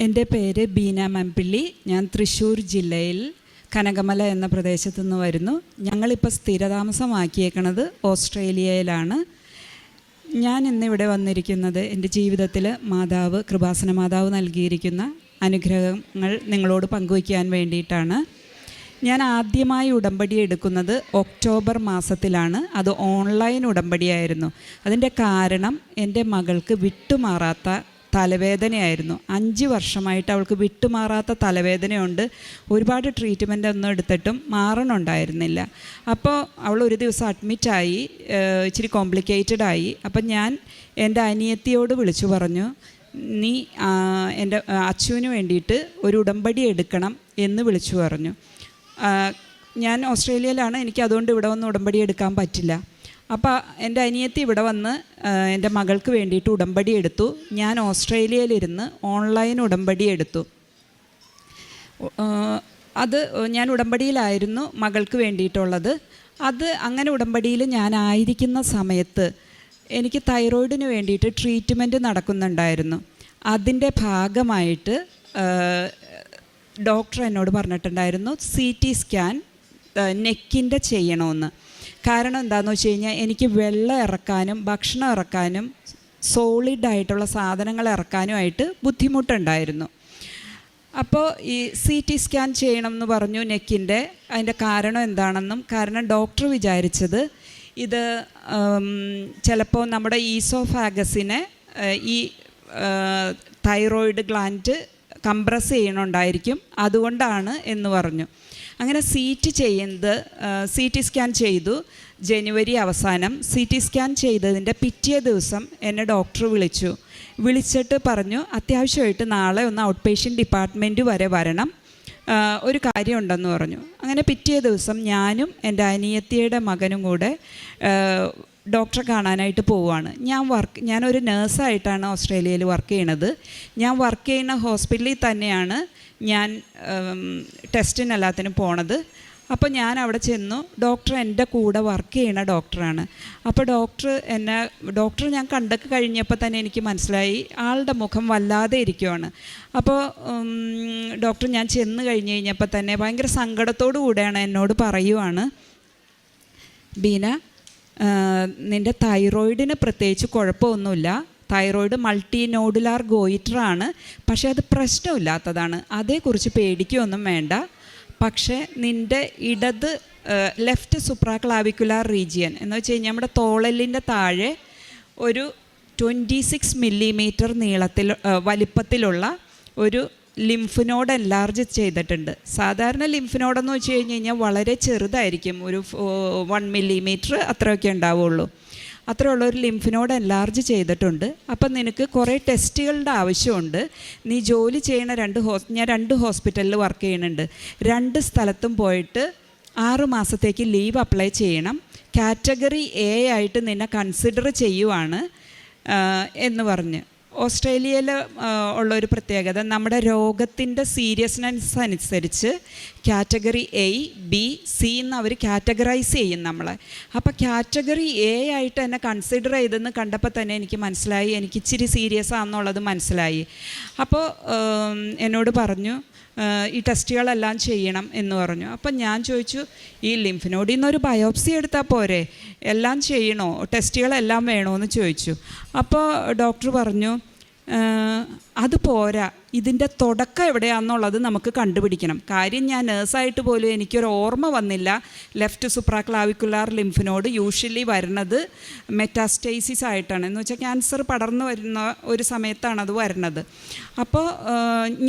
എന്റെ പേര് ബീന മമ്പിള്ളി. ഞാൻ തൃശ്ശൂർ ജില്ലയിൽ കനകമല എന്ന പ്രദേശത്തു നിന്ന് വരുന്നു. ഞങ്ങളിപ്പോൾ സ്ഥിരതാമസമാക്കിയേക്കണത് ഓസ്ട്രേലിയയിലാണ്. ഞാൻ ഇന്നിവിടെ വന്നിരിക്കുന്നത് എന്റെ ജീവിതത്തിൽ മാതാവ് കൃപാസന മാതാവ് നൽകിയിരിക്കുന്ന അനുഗ്രഹങ്ങൾ നിങ്ങളോട് പങ്കുവയ്ക്കാൻ വേണ്ടിയിട്ടാണ്. ഞാൻ ആദ്യമായി ഉടമ്പടി എടുക്കുന്നത് ഒക്ടോബർ മാസത്തിലാണ്. അത് ഓൺലൈൻ ഉടമ്പടിയായിരുന്നു. അതിന്റെ കാരണം എന്റെ മകൾക്ക് വിട്ടുമാറാത്ത തലവേദനയായിരുന്നു. അഞ്ച് വർഷമായിട്ട് അവൾക്ക് വിട്ടുമാറാത്ത തലവേദനയുണ്ട്. ഒരുപാട് ട്രീറ്റ്മെന്റ് ഒന്നും എടുത്തിട്ടും മാറണുണ്ടായിരുന്നില്ല. അപ്പോൾ അവൾ ഒരു ദിവസം അഡ്മിറ്റായി ഇച്ചിരി കോംപ്ലിക്കേറ്റഡ് ആയി. അപ്പം ഞാൻ എന്റെ അനിയത്തിയോട് വിളിച്ചു പറഞ്ഞു നീ എന്റെ അച്ഛുവിന് വേണ്ടിയിട്ട് ഒരു ഉടമ്പടി എടുക്കണം എന്ന് വിളിച്ചു പറഞ്ഞു. ഞാൻ ഓസ്ട്രേലിയയിലാണ്. എനിക്ക് അതുകൊണ്ട് ഇവിടെ വന്ന് ഉടമ്പടി എടുക്കാൻ പറ്റില്ല. അപ്പോൾ എന്റെ അനിയത്തി ഇവിടെ വന്ന് എന്റെ മകൾക്ക് വേണ്ടിയിട്ട് ഉടമ്പടി എടുത്തു. ഞാൻ ഓസ്ട്രേലിയയിലിരുന്ന് ഓൺലൈൻ ഉടമ്പടി എടുത്തു. അത് ഞാൻ ഉടമ്പടിയിലായിരുന്നു മകൾക്ക് വേണ്ടിയിട്ടുള്ളത്. അത് അങ്ങനെ ഉടമ്പടിയിൽ ഞാനായിരിക്കുന്ന സമയത്ത് എനിക്ക് തൈറോയിഡിന് വേണ്ടിയിട്ട് ട്രീറ്റ്മെന്റ് നടക്കുന്നുണ്ടായിരുന്നു. അതിന്റെ ഭാഗമായിട്ട് ഡോക്ടർ എന്നോട് പറഞ്ഞിട്ടുണ്ടായിരുന്നു സി ടി സ്കാൻ നെക്കിന്റെ ചെയ്യണമെന്ന്. കാരണം എന്താണെന്ന് വെച്ച് കഴിഞ്ഞാൽ എനിക്ക് വെള്ളം ഇറക്കാനും ഭക്ഷണം ഇറക്കാനും സോളിഡ് ആയിട്ടുള്ള സാധനങ്ങൾ ഇറക്കാനുമായിട്ട് ബുദ്ധിമുട്ടുണ്ടായിരുന്നു. അപ്പോൾ ഈ സി ടി സ്കാൻ ചെയ്യണം എന്ന് പറഞ്ഞു നെക്കിന്റെ. അതിന്റെ കാരണം എന്താണെന്നും കാരണം ഡോക്ടർ വിചാരിച്ചത് ഇത് ചിലപ്പോൾ നമ്മുടെ ഈസോഫാഗസിനെ ഈ തൈറോയിഡ് ഗ്ലാൻഡ് കംപ്രസ് ചെയ്യണുണ്ടായിരിക്കും. അതുകൊണ്ടാണ് എന്ന് പറഞ്ഞു. അങ്ങനെ സി ടി ചെയ്യുന്നത് സി ടി സ്കാൻ ചെയ്തു. ജനുവരി അവസാനം സി ടി സ്കാൻ ചെയ്തതിന്റെ പിറ്റേ ദിവസം എന്നെ ഡോക്ടർ വിളിച്ചു. വിളിച്ചിട്ട് പറഞ്ഞു അത്യാവശ്യമായിട്ട് നാളെ ഒന്ന് ഔട്ട് പേഷ്യന്റ് ഡിപ്പാർട്ട്മെന്റ് വരെ വരണം. ഒരു കാര്യമുണ്ടെന്ന് പറഞ്ഞു. അങ്ങനെ പിറ്റേ ദിവസം ഞാനും എന്റെ അനിയത്തിയുടെ മകനും കൂടെ ഡോക്ടറെ കാണാനായിട്ട് പോവുകയാണ്. ഞാൻ വർക്ക് ഞാനൊരു നേഴ്സായിട്ടാണ് ഓസ്ട്രേലിയയിൽ വർക്ക് ചെയ്യണത്. ഞാൻ വർക്ക് ചെയ്യുന്ന ഹോസ്പിറ്റലിൽ തന്നെയാണ് ഞാൻ ടെസ്റ്റിനെല്ലാത്തിനും പോണത്. അപ്പോൾ ഞാൻ അവിടെ ചെന്നു. ഡോക്ടർ എന്റെ കൂടെ വർക്ക് ചെയ്യണ ഡോക്ടറാണ്. അപ്പോൾ ഡോക്ടർ എന്നെ ഡോക്ടർ ഞാൻ കണ്ടൊക്കെ കഴിഞ്ഞപ്പോൾ തന്നെ എനിക്ക് മനസ്സിലായി. ആളുടെ മുഖം വല്ലാതെ ഇരിക്കുവാണ്. അപ്പോൾ ഡോക്ടർ ഞാൻ ചെന്ന് കഴിഞ്ഞ് കഴിഞ്ഞപ്പോൾ തന്നെ ഭയങ്കര സങ്കടത്തോടു കൂടെയാണ് എന്നോട് പറയുവാണ്. ബീന നിന്റെ തൈറോയിഡിന് പ്രത്യേകിച്ച് കുഴപ്പമൊന്നുമില്ല. തൈറോയിഡ് മൾട്ടി നോഡുലാർ ഗോയിറ്ററാണ് പക്ഷേ അത് പ്രശ്നമില്ലാത്തതാണ്. അതേക്കുറിച്ച് പേടിക്കുകയൊന്നും വേണ്ട. പക്ഷേ നിന്റെ ഇടത് ലെഫ്റ്റ് സുപ്രാക്ലാവിക്കുലാർ റീജിയൻ എന്ന് വെച്ച് കഴിഞ്ഞാൽ നമ്മുടെ തോളലിന്റെ താഴെ ഒരു ട്വന്റി സിക്സ് മില്ലിമീറ്റർ നീളത്തിൽ വലിപ്പത്തിലുള്ള ഒരു ലിംഫ് നോഡ് എൻലാർജ് ചെയ്തിട്ടുണ്ട്. സാധാരണ ലിംഫ് നോഡെന്ന് വെച്ച് കഴിഞ്ഞ് കഴിഞ്ഞാൽ വളരെ ചെറുതായിരിക്കും. ഒരു വൺ മില്ലിമീറ്റർ അത്രയൊക്കെ ഉണ്ടാവുള്ളൂ. അത്രയുള്ള ഒരു ലിംഫ് നോഡ് എൻലാർജ് ചെയ്തിട്ടുണ്ട്. അപ്പം നിനക്ക് കുറേ ടെസ്റ്റുകളുടെ ആവശ്യമുണ്ട്. നീ ജോലി ചെയ്യുന്ന രണ്ട് ഹോസ് ഞാൻ രണ്ട് ഹോസ്പിറ്റലിൽ വർക്ക് ചെയ്യുന്നുണ്ട്. രണ്ട് സ്ഥലത്തും പോയിട്ട് ആറ് മാസത്തേക്ക് ലീവ് അപ്ലൈ ചെയ്യണം. കാറ്റഗറി എ ആയിട്ട് നിന്നെ കൺസിഡർ ചെയ്യുവാണ് എന്ന് പറഞ്ഞ്. ഓസ്ട്രേലിയയിൽ ഉള്ള ഒരു പ്രത്യേകത നമ്മുടെ രോഗത്തിന്റെ സീരിയസ്നെസ് അനുസരിച്ച് കാറ്റഗറി എ ബി സി എന്ന് അവർ കാറ്റഗറൈസ് ചെയ്യും നമ്മളെ. അപ്പോൾ കാറ്റഗറി എ ആയിട്ട് എന്നെ കൺസിഡർ ചെയ്തെന്ന് കണ്ടപ്പോൾ തന്നെ എനിക്ക് മനസ്സിലായി എനിക്ക് ഇച്ചിരി സീരിയസ് ആണെന്നുള്ളത് മനസ്സിലായി. അപ്പോൾ എന്നോട് പറഞ്ഞു "ഏഹ്, ഈ ടെസ്റ്റുകളെല്ലാം ചെയ്യണം എന്ന് പറഞ്ഞു. അപ്പം ഞാൻ ചോദിച്ചു ഈ ലിംഫിനോഡിൽ നിന്നൊരു ബയോപ്സി എടുത്താൽ പോരെ? എല്ലാം ചെയ്യണോ? ടെസ്റ്റുകളെല്ലാം വേണോ എന്ന് ചോദിച്ചു. അപ്പോൾ ഡോക്ടർ പറഞ്ഞു "ഏഹ്, അത് പോരാ. ഇതിന്റെ തുടക്കം എവിടെയാണെന്നുള്ളത് നമുക്ക് കണ്ടുപിടിക്കണം. കാര്യം ഞാൻ നേഴ്സായിട്ട് പോലും എനിക്കൊരു ഓർമ്മ വന്നില്ല. ലെഫ്റ്റ് സുപ്രാക്ലാവിക്കുലാർ ലിംഫിനോട് യൂഷ്വലി വരുന്നത് മെറ്റാസ്റ്റൈസിസ് ആയിട്ടാണ്. എന്ന് വെച്ചാൽ ക്യാൻസർ പടർന്നു വരുന്ന ഒരു സമയത്താണ് അത് വരുന്നത് അപ്പോൾ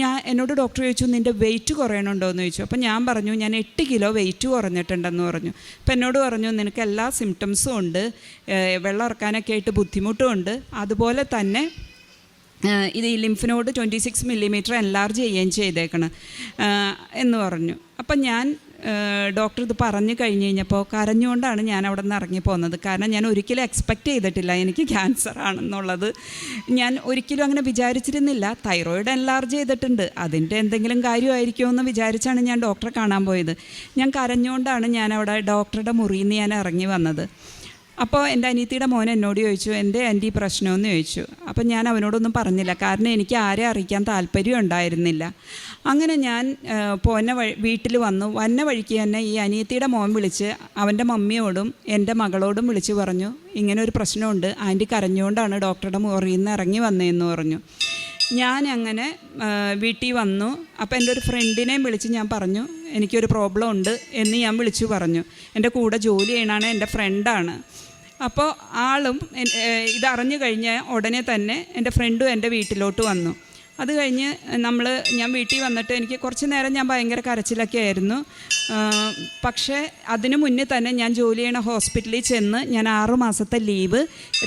ഞാൻ എന്നോട് ഡോക്ടർ ചോദിച്ചു നിന്റെ വെയിറ്റ് കുറയണുണ്ടോ? എന്ന് ചോദിച്ചു. അപ്പോൾ ഞാൻ പറഞ്ഞു ഞാൻ എട്ട് കിലോ വെയിറ്റ് കുറഞ്ഞിട്ടുണ്ടെന്ന് പറഞ്ഞു. അപ്പോൾ എന്നോട് പറഞ്ഞു നിനക്ക് എല്ലാ സിംറ്റംസും ഉണ്ട്. വെള്ളം ഇറക്കാനൊക്കെ ആയിട്ട് ബുദ്ധിമുട്ടും ഉണ്ട്. അതുപോലെ തന്നെ ഇത് ഈ ലിംഫിനോട് ട്വന്റി സിക്സ് മില്ലിമീറ്റർ എൻലാർജ് ചെയ്യുകയും ചെയ്തേക്കണം. എന്ന് പറഞ്ഞു. അപ്പം ഞാൻ ഡോക്ടർ ഇത് പറഞ്ഞു കഴിഞ്ഞ് കഴിഞ്ഞപ്പോൾ കരഞ്ഞുകൊണ്ടാണ് ഞാൻ അവിടെ നിന്ന് ഇറങ്ങി പോകുന്നത് കാരണം ഞാൻ ഒരിക്കലും എക്സ്പെക്റ്റ് ചെയ്തിട്ടില്ല എനിക്ക് ക്യാൻസർ ആണെന്നുള്ളത്. ഞാൻ ഒരിക്കലും അങ്ങനെ വിചാരിച്ചിരുന്നില്ല. തൈറോയിഡ് എൻലാർജ് ചെയ്തിട്ടുണ്ട്. അതിന്റെ എന്തെങ്കിലും കാര്യമായിരിക്കുമോ എന്ന് വിചാരിച്ചാണ് ഞാൻ ഡോക്ടറെ കാണാൻ പോയത്. ഞാൻ കരഞ്ഞുകൊണ്ടാണ് ഞാൻ അവിടെ ഡോക്ടറുടെ മുറിയിൽ നിന്ന് ഞാൻ ഇറങ്ങി വന്നത്. അപ്പോൾ എന്റെ അനിയത്തിയുടെ മോൻ എന്നോട് ചോദിച്ചു എന്റെ ആന്റി പ്രശ്നമെന്ന് ചോദിച്ചു. അപ്പം ഞാൻ അവനോടൊന്നും പറഞ്ഞില്ല. കാരണം എനിക്ക് ആരെ അറിയിക്കാൻ താല്പര്യം ഉണ്ടായിരുന്നില്ല. അങ്ങനെ ഞാൻ പോന്ന വഴി വീട്ടിൽ വന്നു. വന്ന വഴിക്ക് തന്നെ ഈ അനിയത്തിയുടെ മോൻ വിളിച്ച് അവന്റെ മമ്മിയോടും എന്റെ മകളോടും വിളിച്ച് പറഞ്ഞു ഇങ്ങനെ ഒരു പ്രശ്നമുണ്ട്. ആന്റി കരഞ്ഞുകൊണ്ടാണ് ഡോക്ടറുടെ മുറിയിൽ നിന്ന് ഇറങ്ങി വന്നതെന്ന് പറഞ്ഞു. ഞാൻ അങ്ങനെ വീട്ടിൽ വന്നു. അപ്പോൾ എന്റെ ഒരു ഫ്രണ്ടിനെയും വിളിച്ച് ഞാൻ പറഞ്ഞു എനിക്കൊരു പ്രോബ്ലം ഉണ്ട് എന്ന് ഞാൻ വിളിച്ചു പറഞ്ഞു. എന്റെ കൂടെ ജോലി ചെയ്യണാണ് എന്റെ ഫ്രണ്ടാണ്. അപ്പോൾ ആളും ഇതറിഞ്ഞു കഴിഞ്ഞ ഉടനെ തന്നെ എന്റെ ഫ്രണ്ടും എന്റെ വീട്ടിലോട്ട് വന്നു. അത് കഴിഞ്ഞ് നമ്മൾ ഞാൻ വീട്ടിൽ വന്നിട്ട് എനിക്ക് കുറച്ച് നേരം ഞാൻ ഭയങ്കര കരച്ചിലൊക്കെ ആയിരുന്നു. പക്ഷേ അതിനു മുന്നേ തന്നെ ഞാൻ ജോലി ചെയ്യണ ഹോസ്പിറ്റലിൽ ചെന്ന് ഞാൻ ആറു മാസത്തെ ലീവ്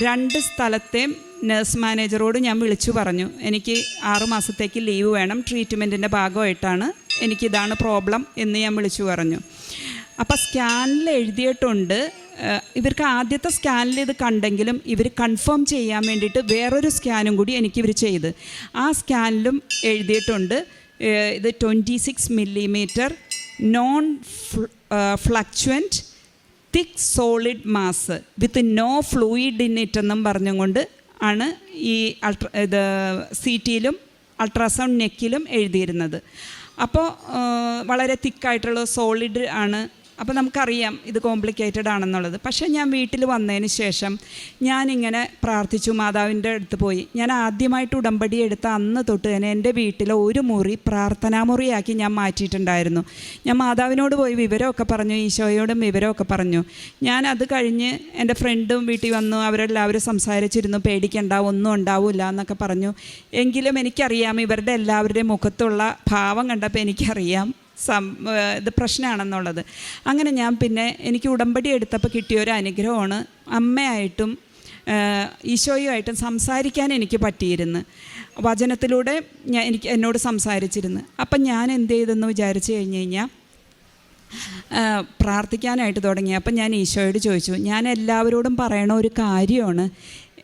രണ്ട് സ്ഥലത്തെയും നഴ്സ് മാനേജറോട് ഞാൻ വിളിച്ചു പറഞ്ഞു. എനിക്ക് ആറു മാസത്തേക്ക് ലീവ് വേണം ട്രീറ്റ്മെന്റിന്റെ ഭാഗമായിട്ടാണ് എനിക്കിതാണ് പ്രോബ്ലം എന്ന് ഞാൻ വിളിച്ചു പറഞ്ഞു. അപ്പോൾ സ്കാനിൽ എഴുതിയിട്ടുണ്ട് ഇവർക്ക് ആദ്യത്തെ സ്കാനിൽ ഇത് കണ്ടെങ്കിലും ഇവർ കൺഫേം ചെയ്യാൻ വേണ്ടിയിട്ട് വേറൊരു സ്കാനും കൂടി എനിക്ക് ഇവർ ചെയ്ത്. ആ സ്കാനിലും എഴുതിയിട്ടുണ്ട് ഇത് twenty six millimetre non fluctuant thick solid mass with no fluid in it എന്നും പറഞ്ഞുകൊണ്ട് ആണ് ഈ അൾട്ര ഇത് സി ടിയിലും അൾട്രാസൗണ്ട് നെക്കിലും എഴുതിയിരുന്നത്. അപ്പോൾ വളരെ തിക്കായിട്ടുള്ള സോളിഡ് ആണ് അപ്പോൾ നമുക്കറിയാം ഇത് കോംപ്ലിക്കേറ്റഡ് ആണെന്നുള്ളത്. പക്ഷേ ഞാൻ വീട്ടിൽ വന്നതിന് ശേഷം ഞാനിങ്ങനെ പ്രാർത്ഥിച്ചു മാതാവിന്റെ അടുത്ത് പോയി. ഞാൻ ആദ്യമായിട്ട് ഉടമ്പടി എടുത്ത അന്ന് തൊട്ട് തന്നെ എന്റെ വീട്ടിലെ ഒരു മുറി പ്രാർത്ഥനാ മുറിയാക്കി ഞാൻ മാറ്റിയിട്ടുണ്ടായിരുന്നു. ഞാൻ മാതാവിനോട് പോയി വിവരമൊക്കെ പറഞ്ഞു ഈശോയോടും വിവരമൊക്കെ പറഞ്ഞു. ഞാൻ അത് കഴിഞ്ഞ് എന്റെ ഫ്രണ്ടും വീട്ടിൽ വന്നു അവരെല്ലാവരും സംസാരിച്ചിരുന്നു പേടിക്കണ്ട ഒന്നും ഉണ്ടാവില്ല എന്നൊക്കെ പറഞ്ഞു. എങ്കിലും എനിക്കറിയാം ഇവരുടെ എല്ലാവരുടെയും മുഖത്തുള്ള ഭാവം കണ്ടപ്പോൾ എനിക്കറിയാം സം ഇത് പ്രശ്നമാണെന്നുള്ളത് അങ്ങനെ ഞാൻ പിന്നെ എനിക്ക് ഉടമ്പടി എടുത്തപ്പോൾ കിട്ടിയ ഒരു അനുഗ്രഹമാണ് അമ്മയായിട്ടും ഈശോയുമായിട്ടും സംസാരിക്കാൻ എനിക്ക് പറ്റിയിരുന്നു. വചനത്തിലൂടെ ഞാൻ എനിക്ക് എന്നോട് സംസാരിച്ചിരുന്നു. അപ്പം ഞാൻ എന്ത് ചെയ്തെന്ന് വിചാരിച്ചു കഴിഞ്ഞ് കഴിഞ്ഞാൽ പ്രാർത്ഥിക്കാനായിട്ട് തുടങ്ങി. അപ്പം ഞാൻ ഈശോയോട് ചോദിച്ചു. ഞാൻ എല്ലാവരോടും പറയണ ഒരു കാര്യമാണ്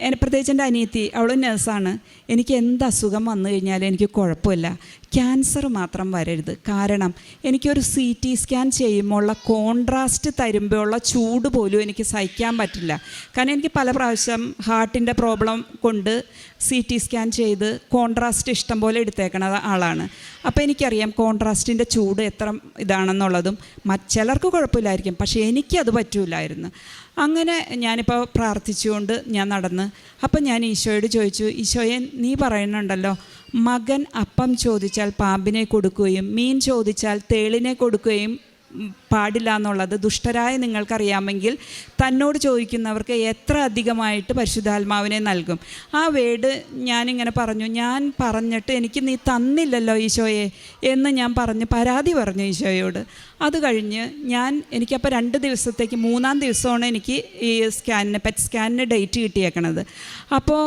പ്രത്യേകിച്ച് എന്റെ അനിയത്തി അവൾ നഴ്സാണ്. എനിക്ക് എന്ത് അസുഖം വന്നു കഴിഞ്ഞാലും എനിക്ക് കുഴപ്പമില്ല. ക്യാൻസർ മാത്രം വരരുത്. കാരണം എനിക്കൊരു സി ടി സ്കാൻ ചെയ്യുമ്പോഴുള്ള കോൺട്രാസ്റ്റ് തരുമ്പോഴുള്ള ചൂട് പോലും എനിക്ക് സഹിക്കാൻ പറ്റില്ല. കാരണം എനിക്ക് പല പ്രാവശ്യം ഹാർട്ടിന്റെ പ്രോബ്ലം കൊണ്ട് സി ടി സ്കാൻ ചെയ്ത് കോൺട്രാസ്റ്റ് ഇഷ്ടം പോലെ എടുത്തേക്കണ ആളാണ്. അപ്പോൾ എനിക്കറിയാം കോൺട്രാസ്റ്റിന്റെ ചൂട് എത്ര ഇതാണെന്നുള്ളതും. മറ്റ് ചിലർക്ക് കുഴപ്പമില്ലായിരിക്കും. പക്ഷേ എനിക്കത് പറ്റൂലായിരുന്നു. അങ്ങനെ ഞാനിപ്പോൾ പ്രാർത്ഥിച്ചുകൊണ്ട് ഞാൻ നടന്ന് അപ്പം ഞാൻ ഈശോയോട് ചോദിച്ചു ഈശോയെ നീ പറയുന്നുണ്ടല്ലോ മകൻ അപ്പം ചോദിച്ചാൽ പാമ്പിനെ കൊടുക്കുകയും മീൻ ചോദിച്ചാൽ തേളിനെ കൊടുക്കുകയും പാടില്ല എന്നുള്ളത് ദുഷ്ടരായ നിങ്ങൾക്കറിയാമെങ്കിൽ തന്നോട് ചോദിക്കുന്നവർക്ക് എത്ര അധികമായിട്ട് പരിശുദ്ധാത്മാവിനെ നൽകും. ആ വേട് ഞാനിങ്ങനെ പറഞ്ഞു ഞാൻ പറഞ്ഞിട്ട് എനിക്ക് നീ തന്നില്ലല്ലോ ഈശോയെ എന്ന് ഞാൻ പറഞ്ഞ് പരാതി പറഞ്ഞു ഈശോയോട്. അത് കഴിഞ്ഞ് ഞാൻ എനിക്കപ്പോൾ രണ്ട് ദിവസത്തേക്ക് മൂന്നാം ദിവസമാണ് എനിക്ക് ഈ സ്കാനിന് പെറ്റ് സ്കാനിന് ഡേറ്റ് കിട്ടിയേക്കണത്. അപ്പോൾ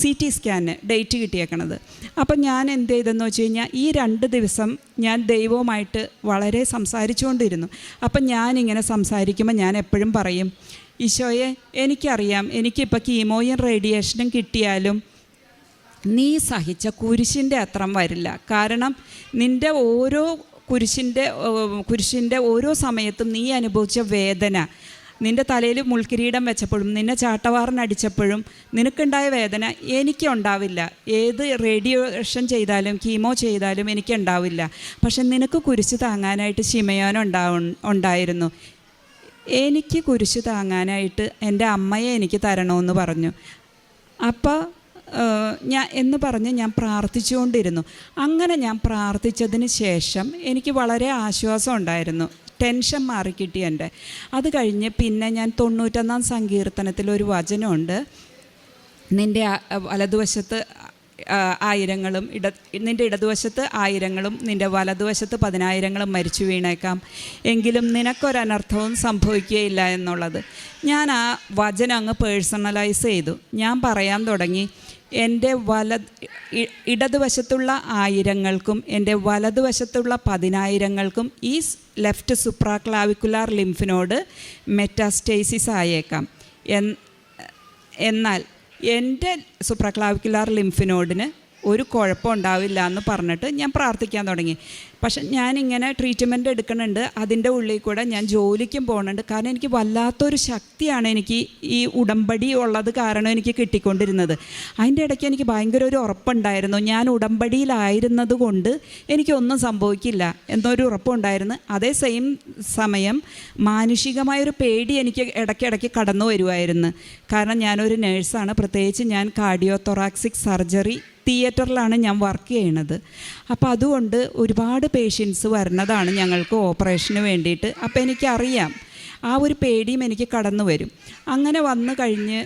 സി ടി സ്കാനിന് ഡേറ്റ് കിട്ടിയേക്കണത്. അപ്പോൾ ഞാൻ എന്ത് ചെയ്തെന്ന് വെച്ച് കഴിഞ്ഞാൽ ഈ രണ്ട് ദിവസം ഞാൻ ദൈവവുമായിട്ട് വളരെ സംസാരിച്ചുകൊണ്ടിരുന്നു അപ്പം ഞാനിങ്ങനെ സംസാരിക്കുമ്പോൾ ഞാൻ എപ്പോഴും പറയും ഈശോയെ എനിക്കറിയാം എനിക്കിപ്പോൾ കീമോയും റേഡിയേഷനും കിട്ടിയാലും നീ സഹിച്ച കുരിശിന്റെ അത്രം വരില്ല. കാരണം നിന്റെ ഓരോ കുരിശിന്റെ കുരിശിന്റെ ഓരോ സമയത്തും നീ അനുഭവിച്ച വേദന നിന്റെ തലയിൽ മുൾക്കിരീടം വെച്ചപ്പോഴും നിന്നെ ചാട്ടവാറിനടിച്ചപ്പോഴും നിനക്കുണ്ടായ വേദന എനിക്കുണ്ടാവില്ല ഏത് റേഡിയേഷൻ ചെയ്താലും കീമോ ചെയ്താലും എനിക്കുണ്ടാവില്ല പക്ഷെ നിനക്ക് കുരിശ് താങ്ങാനായിട്ട് ശിമയോനുണ്ടാവും ഉണ്ടായിരുന്നു. എനിക്ക് കുരിശ് താങ്ങാനായിട്ട് എന്റെ അമ്മയെ എനിക്ക് തരണമെന്ന് പറഞ്ഞു. അപ്പോൾ ഞാൻ എന്ന് പറഞ്ഞ് ഞാൻ പ്രാർത്ഥിച്ചുകൊണ്ടിരുന്നു. അങ്ങനെ ഞാൻ പ്രാർത്ഥിച്ചതിന് ശേഷം എനിക്ക് വളരെ ആശ്വാസം ഉണ്ടായിരുന്നു. ടെൻഷൻ മാറിക്കിട്ടി എന്റെ. അത് കഴിഞ്ഞ് പിന്നെ ഞാൻ തൊണ്ണൂറ്റൊന്നാം സങ്കീർത്തനത്തിൽ ഒരു വചനമുണ്ട്. നിന്റെ വലതുവശത്ത് ആയിരങ്ങളും ഇട നിന്റെ ഇടതുവശത്ത് ആയിരങ്ങളും നിന്റെ വലതുവശത്ത് പതിനായിരങ്ങളും മരിച്ചു വീണേക്കാം. എങ്കിലും നിനക്കൊരനർത്ഥവും സംഭവിക്കുകയില്ല എന്നുള്ളത്. ഞാൻ ആ വചനം അങ്ങ് പേഴ്സണലൈസ് ചെയ്തു. ഞാൻ പറയാൻ തുടങ്ങി. എന്റെ വല ഇടതുവശത്തുള്ള ആയിരങ്ങൾക്കും എന്റെ വലതുവശത്തുള്ള പതിനായിരങ്ങൾക്കും ഈ ലെഫ്റ്റ് സുപ്രാക്ലാവിക്കുലാർ ലിംഫിനോട് മെറ്റാസ്റ്റേസിസ് ആയേക്കാം. എന്നാൽ എന്റെ സുപ്രാക്ലാവിക്കുലാർ ലിംഫിനോഡിന് ഒരു കുഴപ്പം ഉണ്ടാവില്ല എന്ന് പറഞ്ഞിട്ട് ഞാൻ പ്രാർത്ഥിക്കാൻ തുടങ്ങി. പക്ഷെ ഞാനിങ്ങനെ ട്രീറ്റ്മെന്റ് എടുക്കുന്നുണ്ട്. അതിന്റെ ഉള്ളിൽ കൂടെ ഞാൻ ജോലിക്കും പോകുന്നുണ്ട്. കാരണം എനിക്ക് വല്ലാത്തൊരു ശക്തിയാണ് എനിക്ക് ഈ ഉടമ്പടി ഉള്ളത് കാരണം എനിക്ക് കിട്ടിക്കൊണ്ടിരുന്നത്. അതിന്റെ ഇടയ്ക്ക് എനിക്ക് ഭയങ്കര ഒരു ഉറപ്പുണ്ടായിരുന്നു. ഞാൻ ഉടമ്പടിയിലായിരുന്നത് കൊണ്ട് എനിക്കൊന്നും സംഭവിക്കില്ല എന്നൊരു ഉറപ്പുണ്ടായിരുന്നു. അതേ സെയിം സമയം മാനുഷികമായൊരു പേടി എനിക്ക് ഇടയ്ക്കിടയ്ക്ക് കടന്നു വരുമായിരുന്നു കാരണം ഞാനൊരു നേഴ്സാണ്. പ്രത്യേകിച്ച് ഞാൻ കാർഡിയോ തൊറാക്സിക് സർജറി തിയേറ്ററിലാണ് ഞാൻ വർക്ക് ചെയ്യണത് അപ്പോൾ അതുകൊണ്ട് ഒരുപാട് പേഷ്യൻസ് വരുന്നതാണ് ഞങ്ങൾക്ക് ഓപ്പറേഷന് വേണ്ടിയിട്ട്. അപ്പോൾ എനിക്കറിയാം ആ ഒരു പേടിയും എനിക്ക് കടന്നു വരും. അങ്ങനെ വന്നു കഴിഞ്ഞ്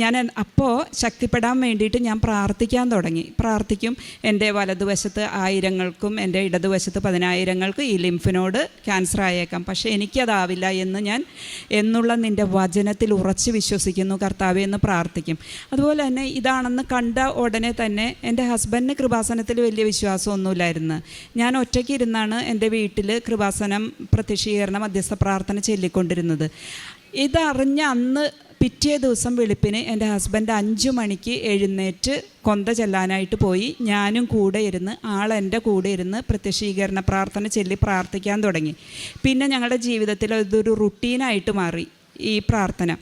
ഞാൻ അപ്പോൾ ശക്തിപ്പെടാൻ വേണ്ടിയിട്ട് ഞാൻ പ്രാർത്ഥിക്കാൻ തുടങ്ങി. പ്രാർത്ഥിക്കും എന്റെ വലതുവശത്ത് ആയിരങ്ങൾക്കും എന്റെ ഇടതുവശത്ത് പതിനായിരങ്ങൾക്ക് ഈ ലിംഫിനോട് ക്യാൻസർ ആയേക്കാം. പക്ഷേ എനിക്കതാവില്ല എന്ന് ഞാൻ എന്നുള്ള നിന്റെ വചനത്തിൽ ഉറച്ച് വിശ്വസിക്കുന്നു കർത്താവെ എന്ന് പ്രാർത്ഥിക്കും. അതുപോലെ തന്നെ ഇതാണെന്ന് കണ്ട ഉടനെ തന്നെ എന്റെ ഹസ്ബൻഡിന് കൃപാസനത്തിൽ വലിയ വിശ്വാസമൊന്നുമില്ലായിരുന്നു. ഞാൻ ഒറ്റയ്ക്ക് ഇരുന്നാണ് എന്റെ വീട്ടിൽ കൃപാസനം പ്രത്യക്ഷീകരണ മധ്യസ്ഥ പ്രാർത്ഥന ചൊല്ലിക്കൊണ്ടിരുന്നത് ഇതറിഞ്ഞ അന്ന് പിറ്റേ ദിവസം വെളുപ്പിന് എന്റെ ഹസ്ബൻഡ് അഞ്ചു മണിക്ക് എഴുന്നേറ്റ് കൊന്ത ചെല്ലാനായിട്ട് പോയി. ഞാനും കൂടെ ഇരുന്ന് ആൾ എന്റെ കൂടെ ഇരുന്ന് പ്രത്യക്ഷീകരണ പ്രാർത്ഥന ചൊല്ലി പ്രാർത്ഥിക്കാൻ തുടങ്ങി. പിന്നെ ഞങ്ങളുടെ ജീവിതത്തിൽ ഇതൊരു റുട്ടീനായിട്ട് മാറി ഈ പ്രാർത്ഥന.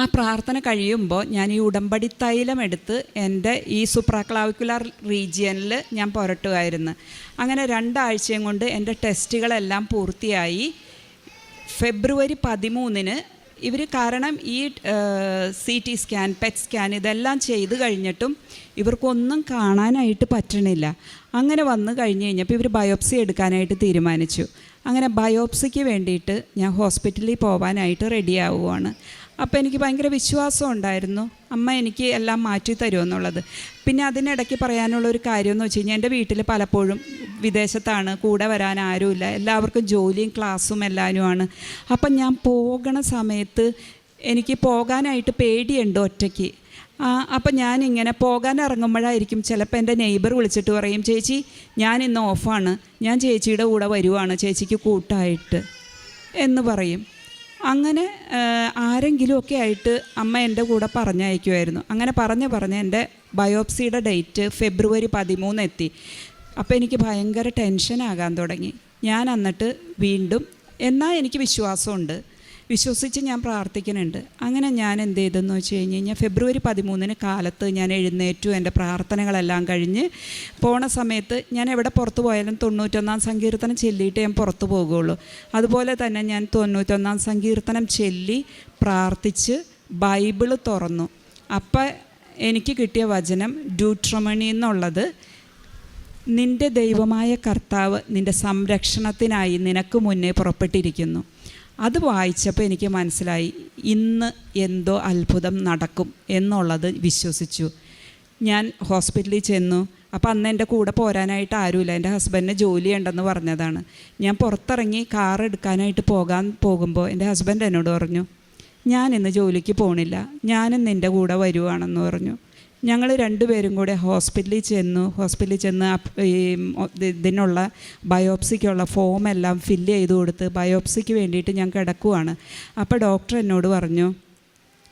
ആ പ്രാർത്ഥന കഴിയുമ്പോൾ ഞാൻ ഈ ഉടമ്പടി തൈലം എടുത്ത് എന്റെ ഈ സുപ്രാക്ലാവിക്കുലർ റീജിയനിൽ ഞാൻ പുരട്ടുമായിരുന്നു. അങ്ങനെ രണ്ടാഴ്ചയും കൊണ്ട് എന്റെ ടെസ്റ്റുകളെല്ലാം പൂർത്തിയായി. ഫെബ്രുവരി പതിമൂന്നിന് ഇവർ കാരണം ഈ C T scan PET scan ഇതെല്ലാം ചെയ്ത് കഴിഞ്ഞിട്ടും ഇവർക്കൊന്നും കാണാനായിട്ട് പറ്റണില്ല. അങ്ങനെ വന്നു കഴിഞ്ഞ് കഴിഞ്ഞപ്പോൾ ഇവർ ബയോപ്സി എടുക്കാനായിട്ട് തീരുമാനിച്ചു. അങ്ങനെ ബയോപ്സിക്ക് വേണ്ടിയിട്ട് ഞാൻ ഹോസ്പിറ്റലിൽ പോകാനായിട്ട് റെഡി ആവുകയാണ് അപ്പോൾ എനിക്ക് ഭയങ്കര വിശ്വാസം ഉണ്ടായിരുന്നു. അമ്മ എനിക്ക് എല്ലാം മാറ്റി തരുമെന്നുള്ളത് പിന്നെ അതിനിടയ്ക്ക് പറയാനുള്ള ഒരു കാര്യം എന്ന് വെച്ച് കഴിഞ്ഞാൽ എന്റെ വീട്ടിൽ പലപ്പോഴും വിദേശത്താണ് കൂടെ വരാൻ ആരുമില്ല. എല്ലാവർക്കും ജോലിയും ക്ലാസ്സും എല്ലാവരുമാണ് അപ്പം ഞാൻ പോകണ സമയത്ത് എനിക്ക് പോകാനായിട്ട് പേടിയുണ്ട് ഒറ്റയ്ക്ക്. അപ്പം ഞാനിങ്ങനെ പോകാൻ ഇറങ്ങുമ്പോഴായിരിക്കും ചിലപ്പോൾ എന്റെ നെയ്ബർ വിളിച്ചിട്ട് പറയും ചേച്ചി ഞാൻ ഇന്ന് ഓഫാണ്. ഞാൻ ചേച്ചിയുടെ കൂടെ വരുവാണ്. ചേച്ചിക്ക് കൂട്ടായിട്ട്. എന്ന് പറയും. അങ്ങനെ ആരെങ്കിലുമൊക്കെ ആയിട്ട് അമ്മ എന്റെ കൂടെ പറഞ്ഞയക്കുമായിരുന്നു അങ്ങനെ പറഞ്ഞ് പറഞ്ഞ് എന്റെ ബയോപ്സിയുടെ ഡേറ്റ് ഫെബ്രുവരി പതിമൂന്ന് എത്തി. അപ്പോൾ എനിക്ക് ഭയങ്കര ടെൻഷനാകാൻ തുടങ്ങി. ഞാൻ എന്നിട്ട് വീണ്ടും എന്നാൽ എനിക്ക് വിശ്വാസമുണ്ട് വിശ്വസിച്ച് ഞാൻ പ്രാർത്ഥിക്കുന്നുണ്ട്. അങ്ങനെ ഞാൻ എന്ത് ചെയ്തെന്ന് വെച്ച് കഴിഞ്ഞ് കഴിഞ്ഞാൽ ഫെബ്രുവരി പതിമൂന്നിന് കാലത്ത് ഞാൻ എഴുന്നേറ്റു. എന്റെ പ്രാർത്ഥനകളെല്ലാം കഴിഞ്ഞ് പോണ സമയത്ത് ഞാൻ എവിടെ പുറത്തു പോയാലും തൊണ്ണൂറ്റൊന്നാം സങ്കീർത്തനം ചെല്ലിയിട്ട് ഞാൻ പുറത്തു പോകുള്ളൂ. അതുപോലെ തന്നെ ഞാൻ തൊണ്ണൂറ്റൊന്നാം സങ്കീർത്തനം ചെല്ലി പ്രാർത്ഥിച്ച് ബൈബിൾ തുറന്നു. അപ്പം എനിക്ക് കിട്ടിയ വചനം ഡ്യൂട്രമണി എന്നുള്ളത് നിന്റെ ദൈവമായ കർത്താവ് നിന്റെ സംരക്ഷണത്തിനായി നിനക്ക് മുന്നേ പുറപ്പെട്ടിരിക്കുന്നു. അത് വായിച്ചപ്പോൾ എനിക്ക് മനസ്സിലായി ഇന്ന് എന്തോ അത്ഭുതം നടക്കും എന്നുള്ളത് വിശ്വസിച്ചു. ഞാൻ ഹോസ്പിറ്റലിൽ ചെന്നു. അപ്പോൾ അന്ന് എന്റെ കൂടെ പോരാനായിട്ട് ആരുമില്ല. എന്റെ ഹസ്ബൻഡിന് ജോലി ഉണ്ടെന്ന് പറഞ്ഞതാണ്. ഞാൻ പുറത്തിറങ്ങി കാർ എടുക്കാനായിട്ട് പോകാൻ പോകുമ്പോൾ എന്റെ ഹസ്ബൻഡ് എന്നോട് പറഞ്ഞു ഞാൻ ഇന്ന് ജോലിക്ക് പോണില്ല. ഞാനും നിന്റെ കൂടെ വരുവാണെന്ന് പറഞ്ഞു. ഞങ്ങൾ രണ്ടുപേരും കൂടെ ഹോസ്പിറ്റലിൽ ചെന്നു. ഹോസ്പിറ്റലിൽ ചെന്ന് ഈ ഇതിനുള്ള ബയോപ്സിക്കുള്ള ഫോം എല്ലാം ഫില്ല് ചെയ്ത് കൊടുത്ത് ബയോപ്സിക്ക് വേണ്ടിയിട്ട് ഞാൻ കിടക്കുവാണ്. അപ്പോൾ ഡോക്ടർ എന്നോട് പറഞ്ഞു